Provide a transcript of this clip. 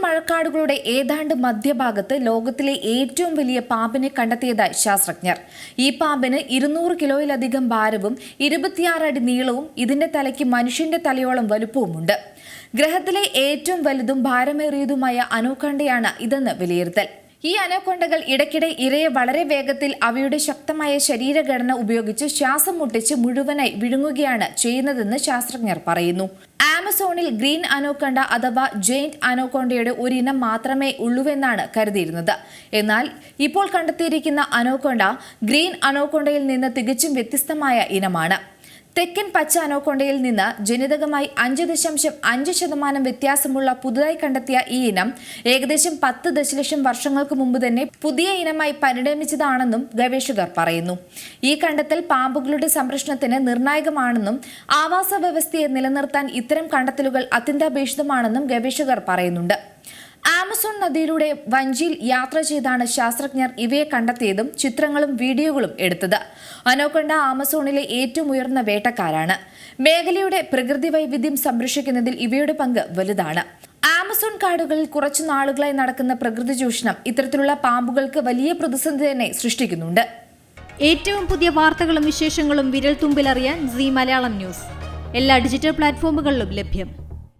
മഴക്കാടുകളുടെ ഏതാണ്ട് മധ്യഭാഗത്ത് ലോകത്തിലെ ഏറ്റവും വലിയ പാമ്പിനെ കണ്ടെത്തിയതായി ശാസ്ത്രജ്ഞർ. ഈ പാമ്പിന് ഇരുന്നൂറ് കിലോയിലധികം ഭാരവും ഇരുപത്തിയാറ് അടി നീളവും ഇതിന്റെ തലയ്ക്ക് മനുഷ്യന്റെ തലയോളം വലുപ്പവുമുണ്ട്. ഗ്രഹത്തിലെ ഏറ്റവും വലുതും ഭാരമേറിയതുമായ അനോക്കണ്ടയാണ് ഇതെന്ന് വിലയിരുത്തൽ. ഈ അനോക്കൊണ്ടകൾ ഇടയ്ക്കിടെ ഇരയെ വളരെ വേഗത്തിൽ അവയുടെ ശക്തമായ ശരീരഘടന ഉപയോഗിച്ച് ശ്വാസം മുട്ടിച്ച് മുഴുവനായി വിഴുങ്ങുകയാണ് ചെയ്യുന്നതെന്ന് ശാസ്ത്രജ്ഞർ പറയുന്നു. ആമസോണിൽ ഗ്രീൻ അനോക്കണ്ട അഥവാ ജെയിന്റ് അനോക്കോണ്ടയുടെ ഒരിനം മാത്രമേ ഉള്ളൂവെന്നാണ് കരുതിയിരുന്നത്. എന്നാൽ ഇപ്പോൾ കണ്ടെത്തിയിരിക്കുന്ന അനോക്കോണ്ട ഗ്രീൻ അനോക്കോണ്ടയിൽ നിന്ന് തികച്ചും വ്യത്യസ്തമായ ഇനമാണ്. തെക്കൻ പച്ച അനോക്കൊണ്ടയിൽ നിന്ന് ജനിതകമായി അഞ്ച് ദശാംശം അഞ്ച് ശതമാനം വ്യത്യാസമുള്ള പുതുതായി കണ്ടെത്തിയ ഈ ഇനം ഏകദേശം പത്ത് ദശലക്ഷം വർഷങ്ങൾക്ക് മുമ്പ് തന്നെ പുതിയ ഇനമായി പരിണമിച്ചതാണെന്നും ഗവേഷകർ പറയുന്നു. ഈ കണ്ടെത്തൽ പാമ്പുകളുടെ സംരക്ഷണത്തിന് നിർണായകമാണെന്നും ആവാസ വ്യവസ്ഥയെ നിലനിർത്താൻ ഇത്തരം കണ്ടെത്തലുകൾ അത്യന്താപേക്ഷിതമാണെന്നും ഗവേഷകർ പറയുന്നുണ്ട്. ആമസോൺ നദിയിലൂടെ വഞ്ചിയിൽ യാത്ര ചെയ്താണ് ശാസ്ത്രജ്ഞർ ഇവയെ കണ്ടെത്തിയതും ചിത്രങ്ങളും വീഡിയോകളും എടുത്തത്. അനോക്കൊണ്ട ആമസോണിലെ ഏറ്റവും ഉയർന്ന വേട്ടക്കാരാണ്. മേഖലയുടെ പ്രകൃതി വൈവിധ്യം സംരക്ഷിക്കുന്നതിൽ ഇവയുടെ പങ്ക് വലുതാണ്. ആമസോൺ കാടുകളിൽ കുറച്ചു നാളുകളായി നടക്കുന്ന പ്രകൃതി ചൂഷണം ഇത്തരത്തിലുള്ള പാമ്പുകൾക്ക് വലിയ പ്രതിസന്ധി തന്നെ സൃഷ്ടിക്കുന്നുണ്ട്. ഏറ്റവും പുതിയ വാർത്തകളും വിശേഷങ്ങളും വിരൽ തുമ്പിലറിയാൻ സി മലയാളം ന്യൂസ്. എല്ലാ ഡിജിറ്റൽ പ്ലാറ്റ്ഫോമുകളിലും ലഭ്യം.